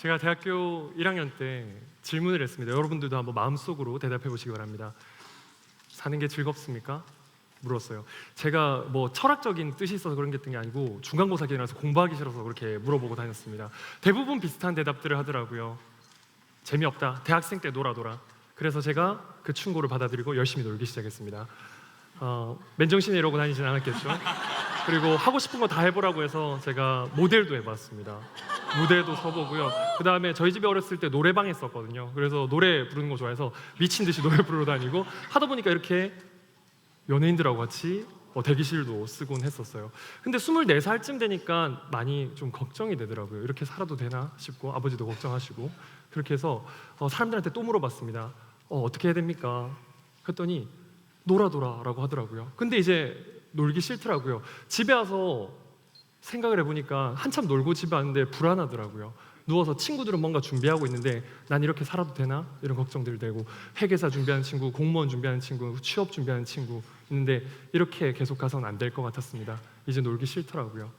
제가 대학교 1학년 때 질문을 했습니다. 여러분들도 한번 마음속으로 대답해 보시기 바랍니다. 사는 게 즐겁습니까? 물었어요. 제가 뭐 철학적인 뜻이 있어서 그런 게 아니고 중간고사 기간이라서 공부하기 싫어서 그렇게 물어보고 다녔습니다. 대부분 비슷한 대답들을 하더라고요. 재미없다. 대학생 때 놀아 놀아. 그래서 제가 그 충고를 받아들이고 열심히 놀기 시작했습니다. 어, 맨정신에 이러고 다니진 않았겠죠. 그리고 하고 싶은 거 다 해보라고 해서 제가 모델도 해봤습니다. 무대도 서보고요. 그 다음에 저희 집에 어렸을 때 노래방 했었거든요. 그래서 노래 부르는 거 좋아해서 미친 듯이 노래 부르러 다니고 하다 보니까 이렇게 연예인들하고 같이 어, 대기실도 쓰곤 했었어요. 근데 24살쯤 되니까 많이 좀 걱정이 되더라고요. 이렇게 살아도 되나 싶고 아버지도 걱정하시고 그렇게 해서 어, 사람들한테 또 물어봤습니다. 어, 어떻게 해야 됩니까? 했더니 놀아둬라라고 하더라고요. 근데 이제 놀기 싫더라고요. 집에 와서 생각을 해보니까 한참 놀고 집에 왔는데 불안하더라고요. 누워서 친구들은 뭔가 준비하고 있는데 난 이렇게 살아도 되나 이런 걱정들 되고 회계사 준비하는 친구, 공무원 준비하는 친구, 취업 준비하는 친구 있는데 이렇게 계속 가서는 안 될 것 같았습니다. 이제 놀기 싫더라고요.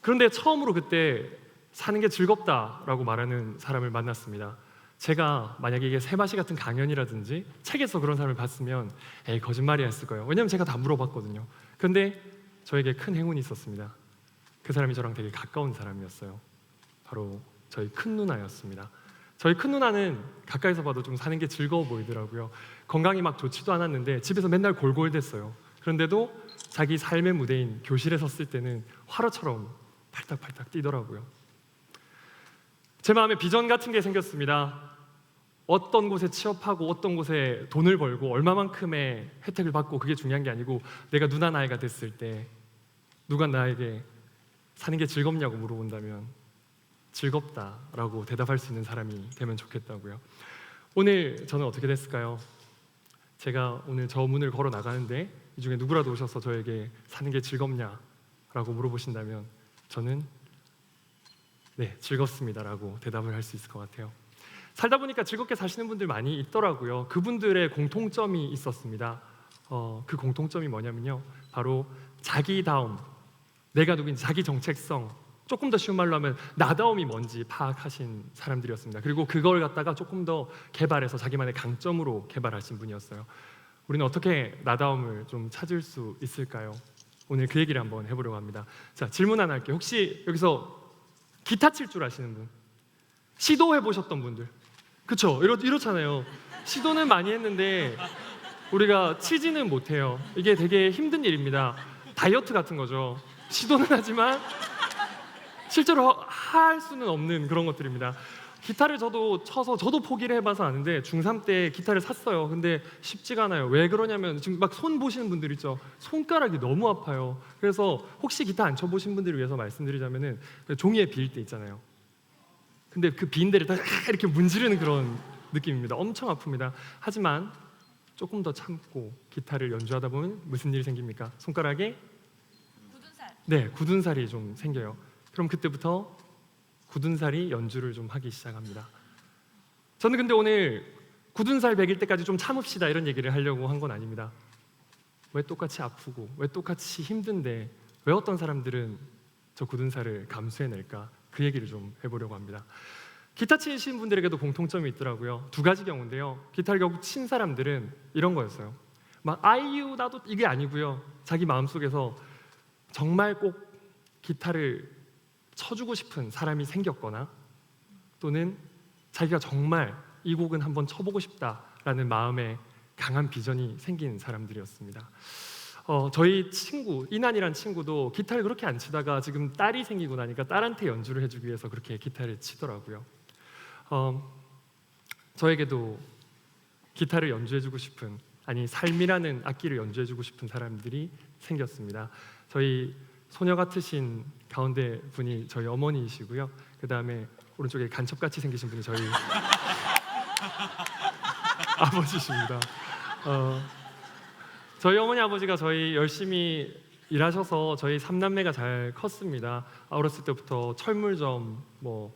그런데 처음으로 그때 사는 게 즐겁다라고 말하는 사람을 만났습니다. 제가 만약에 이게 세마시 같은 강연이라든지 책에서 그런 사람을 봤으면 에이 거짓말이야 했을 거예요. 왜냐면 제가 다 물어봤거든요. 근데 저에게 큰 행운이 있었습니다. 그 사람이 저랑 되게 가까운 사람이었어요. 바로 저희 큰 누나였습니다. 저희 큰 누나는 가까이서 봐도 좀 사는 게 즐거워 보이더라고요. 건강이 막 좋지도 않았는데 집에서 맨날 골골댔어요. 그런데도 자기 삶의 무대인 교실에 섰을 때는 화로처럼 팔딱팔딱 뛰더라고요. 제 마음에 비전 같은 게 생겼습니다. 어떤 곳에 취업하고 어떤 곳에 돈을 벌고 얼마만큼의 혜택을 받고 그게 중요한 게 아니고 내가 누나 나이가 됐을 때 누가 나에게 사는 게 즐겁냐고 물어본다면 즐겁다라고 대답할 수 있는 사람이 되면 좋겠다고요. 오늘 저는 어떻게 됐을까요? 제가 오늘 저 문을 걸어 나가는데 이 중에 누구라도 오셔서 저에게 사는 게 즐겁냐라고 물어보신다면 저는 네 즐겁습니다라고 대답을 할 수 있을 것 같아요. 살다 보니까 즐겁게 사시는 분들 많이 있더라고요. 그분들의 공통점이 있었습니다. 어, 그 공통점이 뭐냐면요, 바로 자기 다움, 내가 누구인지 자기 정체성, 조금 더 쉬운 말로 하면 나다움이 뭔지 파악하신 사람들이었습니다. 그리고 그걸 갖다가 조금 더 개발해서 자기만의 강점으로 개발하신 분이었어요. 우리는 어떻게 나다움을 좀 찾을 수 있을까요? 오늘 그 얘기를 한번 해보려고 합니다. 자 질문 하나 할게요. 혹시 여기서 기타 칠 줄 아시는 분? 시도해 보셨던 분들? 그렇죠? 이렇, 이렇잖아요. 시도는 많이 했는데 우리가 치지는 못해요. 이게 되게 힘든 일입니다. 다이어트 같은 거죠. 시도는 하지만 실제로 할 수는 없는 그런 것들입니다. 기타를 저도 쳐서 저도 포기를 해봐서 아는데 중3 때 기타를 샀어요. 근데 쉽지가 않아요. 왜 그러냐면 지금 막 손 보시는 분들 있죠. 손가락이 너무 아파요. 그래서 혹시 기타 안 쳐보신 분들을 위해서 말씀드리자면은 그 종이에 비일 때 있잖아요. 근데 그 빈 데를 다 이렇게 문지르는 그런 느낌입니다. 엄청 아픕니다. 하지만 조금 더 참고 기타를 연주하다 보면 무슨 일이 생깁니까? 손가락에. 네, 굳은 살이 좀 생겨요. 그럼 그때부터 굳은 살이 연주를 좀 하기 시작합니다. 저는 근데 오늘 굳은 살 베길 때까지 좀 참읍시다 이런 얘기를 하려고 한 건 아닙니다. 왜 똑같이 아프고 왜 똑같이 힘든데 왜 어떤 사람들은 저 굳은 살을 감수해낼까 그 얘기를 좀 해보려고 합니다. 기타 치신 분들에게도 공통점이 있더라고요. 두 가지 경우인데요. 기타를 결국 친 사람들은 이런 거였어요. 막 아이유 나도 이게 아니고요. 자기 마음속에서 정말 꼭 기타를 쳐주고 싶은 사람이 생겼거나 또는 자기가 정말 이 곡은 한번 쳐보고 싶다라는 마음에 강한 비전이 생긴 사람들이었습니다. 어, 저희 친구 이난이란 친구도 기타를 그렇게 안 치다가 지금 딸이 생기고 나니까 딸한테 연주를 해주기 위해서 그렇게 기타를 치더라고요. 어, 저에게도 기타를 연주해주고 싶은 아니 삶이라는 악기를 연주해주고 싶은 사람들이 생겼습니다. 저희 소녀 같으신 가운데 분이 저희 어머니이시고요. 그 다음에 오른쪽에 간첩같이 생기신 분이 저희 아버지십니다. 어, 저희 어머니 아버지가 저희 열심히 일하셔서 저희 삼남매가 잘 컸습니다. 어렸을 때부터 철물점, 뭐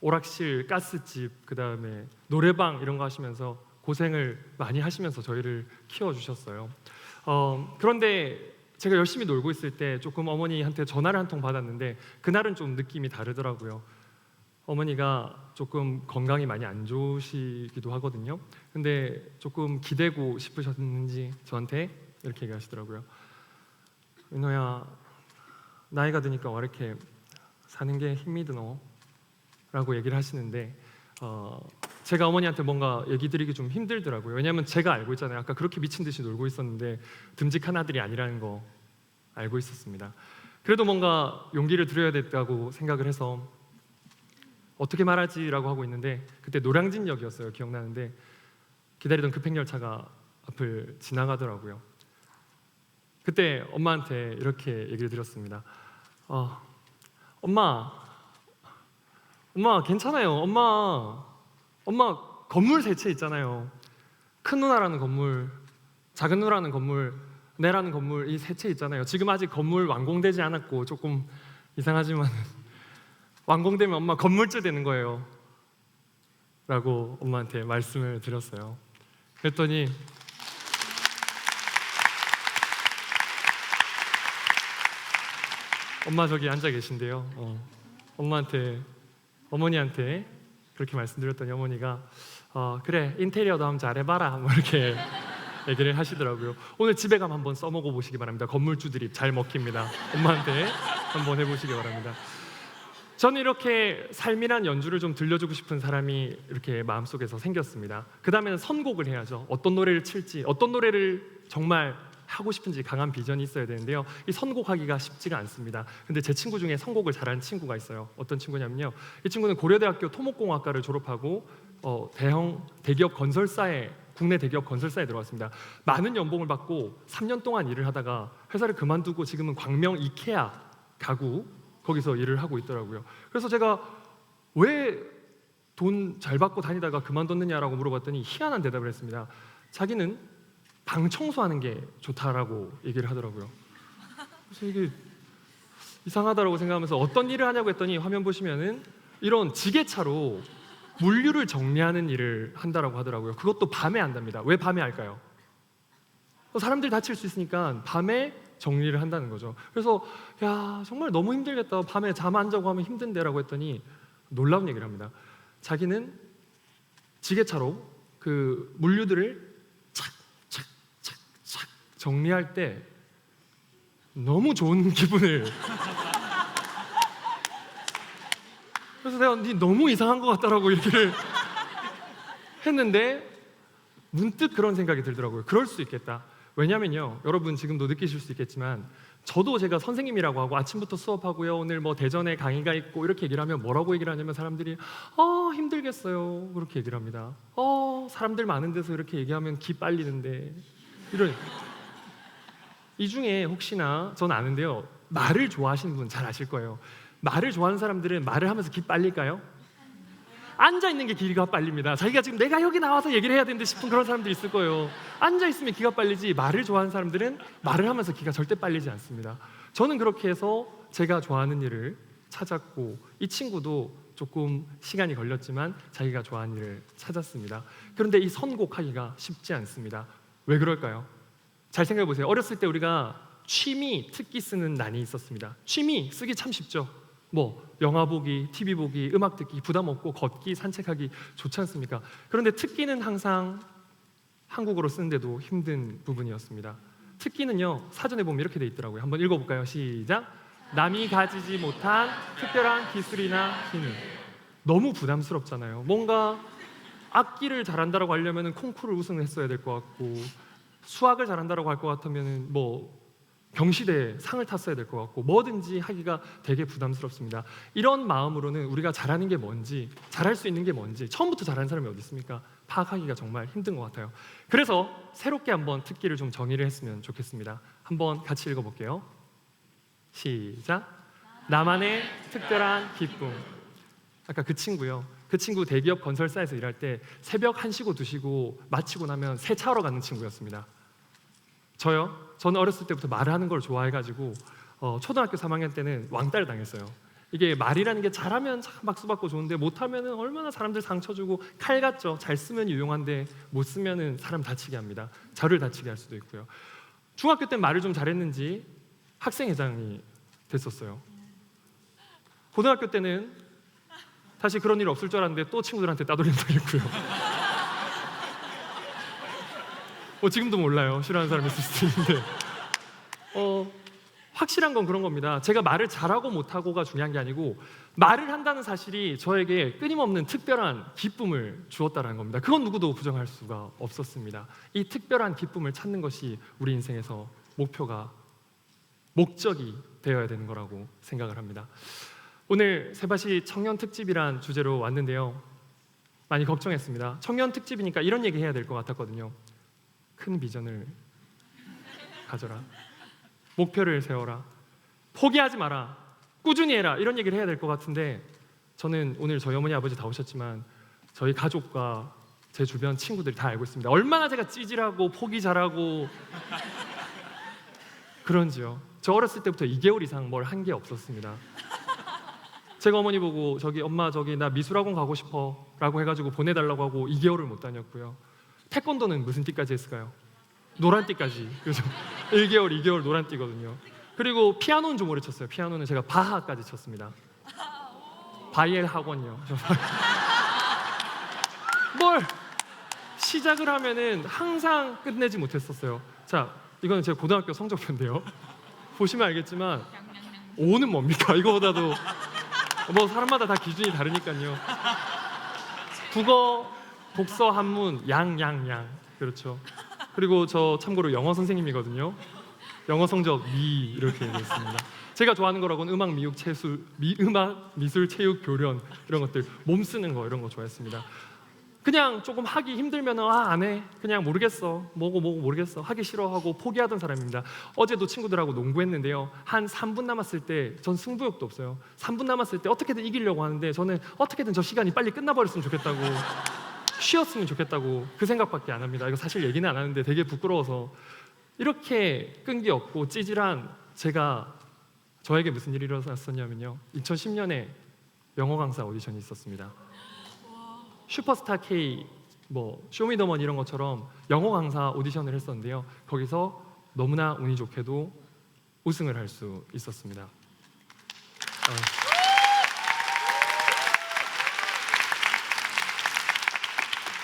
오락실, 가스집, 그 다음에 노래방 이런 거 하시면서 고생을 많이 하시면서 저희를 키워주셨어요. 어, 그런데 제가 열심히 놀고 있을 때 조금 어머니한테 전화를 한 통 받았는데 그날은 좀 느낌이 다르더라고요. 어머니가 조금 건강이 많이 안 좋으시기도 하거든요. 근데 조금 기대고 싶으셨는지 저한테 이렇게 얘기하시더라고요. 은호야 나이가 드니까 왜 이렇게 사는 게 힘이 드노? 라고 얘기를 하시는데 어, 제가 어머니한테 뭔가 얘기 드리기 좀 힘들더라고요. 왜냐하면 제가 알고 있잖아요. 아까 그렇게 미친 듯이 놀고 있었는데 듬직한 아들이 아니라는 거 알고 있었습니다. 그래도 뭔가 용기를 드려야 됐다고 생각을 해서 어떻게 말하지라고 하고 있는데 그때 노량진역이었어요. 기억나는데 기다리던 급행열차가 앞을 지나가더라고요. 그때 엄마한테 이렇게 얘기를 드렸습니다. 어, 엄마, 엄마 괜찮아요. 엄마, 엄마 건물 세 채 있잖아요. 큰 누나라는 건물, 작은 누나라는 건물, 내라는 건물 이 세 채 있잖아요. 지금 아직 건물 완공되지 않았고 조금 이상하지만 완공되면 엄마 건물주 되는 거예요. 라고 엄마한테 말씀을 드렸어요. 그랬더니 엄마 저기 앉아 계신데요. 어, 엄마한테 어머니한테 그렇게 말씀드렸더니 어머니가 어, 그래 인테리어도 한번 잘해봐라 뭐 이렇게 얘기를 하시더라고요. 오늘 집에 가면 한번 써먹어 보시기 바랍니다. 건물주들이 잘 먹힙니다. 엄마한테 한번 해보시기 바랍니다. 저는 이렇게 삶이란 연주를 좀 들려주고 싶은 사람이 이렇게 마음속에서 생겼습니다. 그 다음에는 선곡을 해야죠. 어떤 노래를 칠지, 어떤 노래를 정말 하고 싶은지 강한 비전이 있어야 되는데요. 이 선곡하기가 쉽지가 않습니다. 근데 제 친구 중에 선곡을 잘하는 친구가 있어요. 어떤 친구냐면요. 이 친구는 고려대학교 토목공학과를 졸업하고 어, 대형 대기업 건설사에 국내 대기업 건설사에 들어왔습니다. 많은 연봉을 받고 3년 동안 일을 하다가 회사를 그만두고 지금은 광명 이케아 가구 거기서 일을 하고 있더라고요. 그래서 제가 왜 돈 잘 받고 다니다가 그만뒀느냐라고 물어봤더니 희한한 대답을 했습니다. 자기는 방 청소하는 게 좋다라고 얘기를 하더라고요. 그래서 이게 이상하다라고 생각하면서 어떤 일을 하냐고 했더니 화면 보시면은 이런 지게차로 물류를 정리하는 일을 한다라고 하더라고요. 그것도 밤에 한답니다. 왜 밤에 할까요? 사람들 다칠 수 있으니까 밤에 정리를 한다는 거죠. 그래서 야 정말 너무 힘들겠다. 밤에 잠 안 자고 하면 힘든데라고 했더니 놀라운 얘기를 합니다. 자기는 지게차로 그 물류들을 정리할 때 너무 좋은 기분을 그래서 내가 니 너무 이상한 것 같다라고 얘기를 했는데 문득 그런 생각이 들더라고요. 그럴 수 있겠다. 왜냐면요, 여러분 지금도 느끼실 수 있겠지만 저도 제가 선생님이라고 하고 아침부터 수업하고요. 오늘 뭐 대전에 강의가 있고 이렇게 얘기를 하면 뭐라고 얘기를 하냐면 사람들이 어 힘들겠어요 그렇게 얘기를 합니다. 어 사람들 많은 데서 이렇게 얘기하면 기 빨리는데 이런 이 중에 혹시나 전 아는데요 말을 좋아하시는 분 잘 아실 거예요. 말을 좋아하는 사람들은 말을 하면서 기 빨릴까요? 앉아 있는 게 기가 빨립니다. 자기가 지금 내가 여기 나와서 얘기를 해야 되는데 싶은 그런 사람들이 있을 거예요. 앉아 있으면 기가 빨리지 말을 좋아하는 사람들은 말을 하면서 기가 절대 빨리지 않습니다. 저는 그렇게 해서 제가 좋아하는 일을 찾았고 이 친구도 조금 시간이 걸렸지만 자기가 좋아하는 일을 찾았습니다. 그런데 이 선곡하기가 쉽지 않습니다. 왜 그럴까요? 잘 생각해 보세요. 어렸을 때 우리가 취미, 특기 쓰는 난이 있었습니다. 취미 쓰기 참 쉽죠. 뭐 영화 보기, TV 보기, 음악 듣기 부담 없고 걷기, 산책하기 좋지 않습니까? 그런데 특기는 항상 한국어로 쓰는데도 힘든 부분이었습니다. 특기는요 사전에 보면 이렇게 돼 있더라고요. 한번 읽어볼까요? 시작. 남이 가지지 못한 특별한 기술이나 기능. 너무 부담스럽잖아요. 뭔가 악기를 잘한다라고 하려면 콩쿠르 우승했어야 될 것 같고 수학을 잘한다라고 할 것 같으면 뭐 경시대 상을 탔어야 될 것 같고 뭐든지 하기가 되게 부담스럽습니다. 이런 마음으로는 우리가 잘하는 게 뭔지 잘할 수 있는 게 뭔지 처음부터 잘하는 사람이 어디 있습니까? 파악하기가 정말 힘든 것 같아요. 그래서 새롭게 한번 특기를 좀 정의를 했으면 좋겠습니다. 한번 같이 읽어볼게요. 시작. 나만의 특별한 기쁨. 아까 그 친구요. 그 친구 대기업 건설사에서 일할 때 새벽 1시고 2시고 마치고 나면 세차하러 가는 친구였습니다. 저요? 저는 어렸을 때부터 말을 하는 걸 좋아해가지고 어, 초등학교 3학년 때는 왕따를 당했어요. 이게 말이라는 게 잘하면 참 박수 받고 좋은데 못하면은 얼마나 사람들 상처 주고 칼 같죠. 잘 쓰면 유용한데 못 쓰면은 사람 다치게 합니다. 저를 다치게 할 수도 있고요. 중학교 때 말을 좀 잘했는지 학생회장이 됐었어요. 고등학교 때는 사실 그런 일 없을 줄 알았는데 또 친구들한테 따돌림 당했고요. 뭐 지금도 몰라요. 싫어하는 사람이 있을 수도 있는데. 어, 확실한 건 그런 겁니다. 제가 말을 잘하고 못하고가 중요한 게 아니고 말을 한다는 사실이 저에게 끊임없는 특별한 기쁨을 주었다는 겁니다. 그건 누구도 부정할 수가 없었습니다. 이 특별한 기쁨을 찾는 것이 우리 인생에서 목표가 목적이 되어야 되는 거라고 생각을 합니다. 오늘 세바시 청년 특집이란 주제로 왔는데요. 많이 걱정했습니다. 청년 특집이니까 이런 얘기 해야 될 것 같았거든요. 큰 비전을 가져라. 목표를 세워라. 포기하지 마라. 꾸준히 해라. 이런 얘기를 해야 될 것 같은데 저는 오늘 저희 어머니 아버지 다 오셨지만 저희 가족과 제 주변 친구들이 다 알고 있습니다. 얼마나 제가 찌질하고 포기 잘하고 그런지요. 저 어렸을 때부터 2개월 이상 뭘 한 게 없었습니다. 제가 어머니 보고 저기 엄마 저기 나 미술학원 가고 싶어라고 해가지고 보내달라고 하고 2개월을 못 다녔고요. 태권도는 무슨 띠까지 했을까요? 노란 띠까지. 그래서 1개월, 2개월 노란 띠거든요. 그리고 피아노는 좀 오래 쳤어요. 피아노는 제가 바하까지 쳤습니다. 바이엘 학원요. 뭘 시작을 하면은 항상 끝내지 못했었어요. 자, 이거는 제 고등학교 성적표인데요. 보시면 알겠지만 5는 뭡니까? 이거보다도 뭐 사람마다 다 기준이 다르니까요. 국어, 독서, 한문 양양양 그렇죠. 그리고 저 참고로 영어 선생님이거든요. 영어 성적 미 이렇게 되어 있습니다. 제가 좋아하는 거라고는 음악, 미육, 체술, 미, 음악, 미술, 체육, 교련 이런 것들 몸 쓰는 거 이런 거 좋아했습니다. 그냥 조금 하기 힘들면 아 안 해. 그냥 모르겠어. 뭐고 뭐고 모르겠어. 하기 싫어하고 포기하던 사람입니다. 어제도 친구들하고 농구했는데요. 한 3분 남았을 때 전 승부욕도 없어요. 3분 남았을 때 어떻게든 이기려고 하는데 저는 어떻게든 저 시간이 빨리 끝나버렸으면 좋겠다고 쉬었으면 좋겠다고 그 생각밖에 안 합니다. 이거 사실 얘기는 안 하는데 되게 부끄러워서 이렇게 끈기 없고 찌질한 제가 저에게 무슨 일이 일어났었냐면요. 2010년에 영어 강사 오디션이 있었습니다. 슈퍼스타 K 뭐 쇼미더머니 이런 것처럼 영어 강사 오디션을 했었는데요. 거기서 너무나 운이 좋게도 우승을 할 수 있었습니다. 어.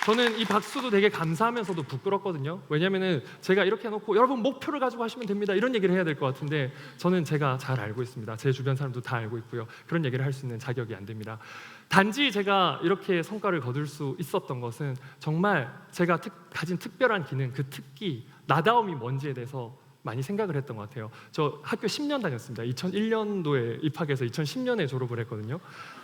저는 이 박수도 되게 감사하면서도 부끄럽거든요. 왜냐면은 제가 이렇게 해놓고 여러분 목표를 가지고 하시면 됩니다. 이런 얘기를 해야 될 것 같은데 저는 제가 잘 알고 있습니다. 제 주변 사람도 다 알고 있고요. 그런 얘기를 할 수 있는 자격이 안 됩니다. 단지 제가 이렇게 성과를 거둘 수 있었던 것은 정말 제가 특, 가진 특별한 기능, 그 특기, 나다움이 뭔지에 대해서 많이 생각을 했던 것 같아요. 저 학교 10년 다녔습니다. 2001년도에 입학해서 2010년에 졸업을 했거든요.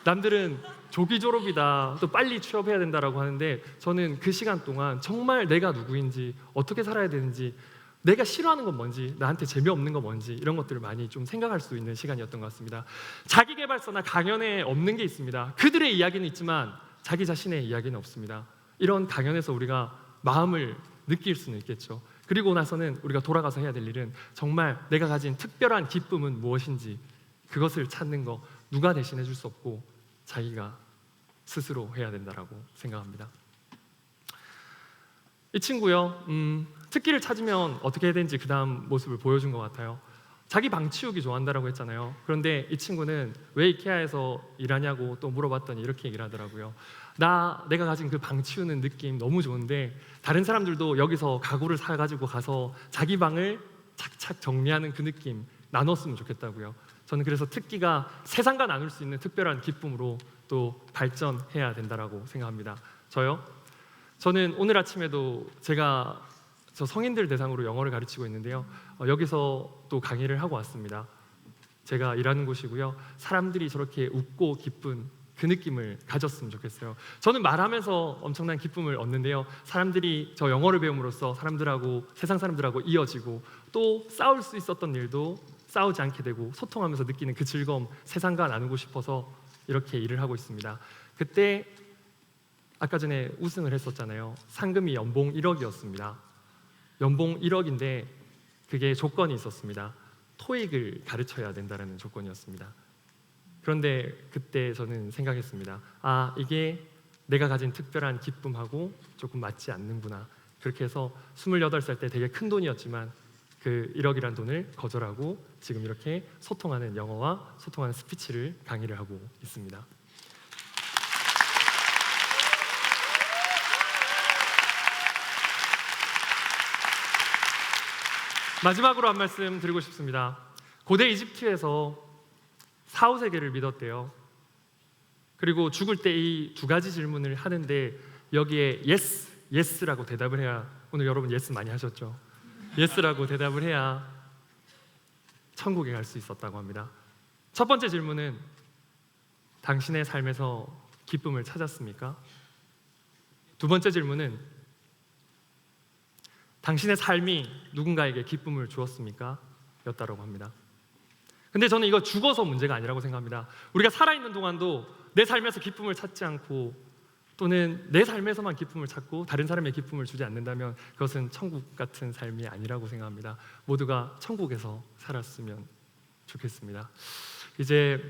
남들은 조기 졸업이다, 또 빨리 취업해야 된다라고 하는데 저는 그 시간 동안 정말 내가 누구인지, 어떻게 살아야 되는지, 내가 싫어하는 건 뭔지, 나한테 재미없는 건 뭔지 이런 것들을 많이 좀 생각할 수 있는 시간이었던 것 같습니다. 자기 개발서나 강연에 없는 게 있습니다. 그들의 이야기는 있지만 자기 자신의 이야기는 없습니다. 이런 강연에서 우리가 마음을 느낄 수는 있겠죠. 그리고 나서는 우리가 돌아가서 해야 될 일은 정말 내가 가진 특별한 기쁨은 무엇인지 그것을 찾는 거 누가 대신해 줄 수 없고 자기가 스스로 해야 된다라고 생각합니다. 이 친구요, 음, 특기를 찾으면 어떻게 해야 되는지 그 다음 모습을 보여준 것 같아요. 자기 방 치우기 좋아한다라고 했잖아요. 그런데 이 친구는 왜 이케아에서 일하냐고 또 물어봤더니 이렇게 얘기를 하더라고요. 나 내가 가진 그 방 치우는 느낌 너무 좋은데 다른 사람들도 여기서 가구를 사 가지고 가서 자기 방을 착착 정리하는 그 느낌 나눴으면 좋겠다고요. 저는 그래서 특기가 세상과 나눌 수 있는 특별한 기쁨으로 또 발전해야 된다라고 생각합니다. 저요? 저는 오늘 아침에도 제가 저 성인들 대상으로 영어를 가르치고 있는데요. 어, 여기서 또 강의를 하고 왔습니다. 제가 일하는 곳이고요. 사람들이 저렇게 웃고 기쁜 그 느낌을 가졌으면 좋겠어요. 저는 말하면서 엄청난 기쁨을 얻는데요. 사람들이 저 영어를 배움으로써 사람들하고 세상 사람들하고 이어지고 또 싸울 수 있었던 일도 싸우지 않게 되고 소통하면서 느끼는 그 즐거움 세상과 나누고 싶어서 이렇게 일을 하고 있습니다. 그때 아까 전에 우승을 했었잖아요. 상금이 연봉 1억이었습니다. 연봉 1억인데 그게 조건이 있었습니다. 토익을 가르쳐야 된다는 조건이었습니다. 그런데 그때 저는 생각했습니다. 아, 이게 내가 가진 특별한 기쁨하고 조금 맞지 않는구나. 그렇게 해서 28살 때 되게 큰 돈이었지만 그 1억이란 돈을 거절하고 지금 이렇게 소통하는 영어와 소통하는 스피치를 강의를 하고 있습니다. 마지막으로 한 말씀 드리고 싶습니다. 고대 이집트에서 사후세계를 믿었대요. 그리고 죽을 때 이 두 가지 질문을 하는데 여기에 yes, yes라고 대답을 해야 오늘 여러분 yes 많이 하셨죠? yes라고 대답을 해야 천국에 갈 수 있었다고 합니다. 첫 번째 질문은 당신의 삶에서 기쁨을 찾았습니까? 두 번째 질문은 당신의 삶이 누군가에게 기쁨을 주었습니까? 였다라고 합니다. 근데 저는 이거 죽어서 문제가 아니라고 생각합니다. 우리가 살아있는 동안도 내 삶에서 기쁨을 찾지 않고 또는 내 삶에서만 기쁨을 찾고 다른 사람의 기쁨을 주지 않는다면 그것은 천국 같은 삶이 아니라고 생각합니다. 모두가 천국에서 살았으면 좋겠습니다. 이제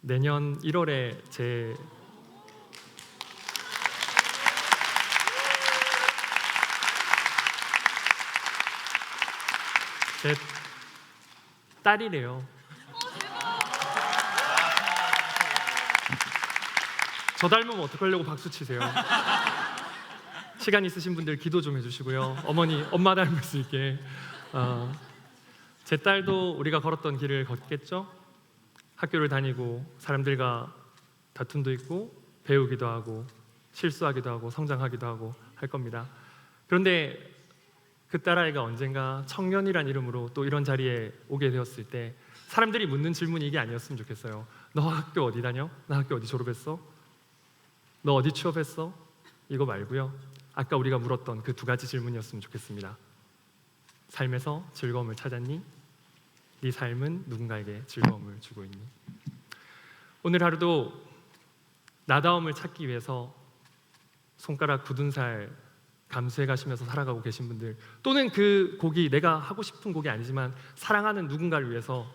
내년 1월에 제 제 딸이래요. 저 닮으면 어떡하려고 박수 치세요. 시간 있으신 분들 기도 좀 해주시고요. 어머니, 엄마 닮을 수 있게. 어, 제 딸도 우리가 걸었던 길을 걷겠죠. 학교를 다니고 사람들과 다툼도 있고 배우기도 하고 실수하기도 하고 성장하기도 하고 할 겁니다. 그런데 그 딸아이가 언젠가 청년이란 이름으로 또 이런 자리에 오게 되었을 때 사람들이 묻는 질문이 이게 아니었으면 좋겠어요. 너 학교 어디 다녀? 나 학교 어디 졸업했어? 너 어디 취업했어? 이거 말고요. 아까 우리가 물었던 그 두 가지 질문이었으면 좋겠습니다. 삶에서 즐거움을 찾았니? 네 삶은 누군가에게 즐거움을 주고 있니? 오늘 하루도 나다움을 찾기 위해서 손가락 굳은 살 감수해 가시면서 살아가고 계신 분들 또는 그 곡이 내가 하고 싶은 곡이 아니지만 사랑하는 누군가를 위해서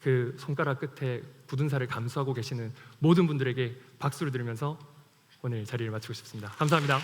그 손가락 끝에 굳은 살을 감수하고 계시는 모든 분들에게 박수를 드리면서 오늘 자리를 마치고 싶습니다. 감사합니다.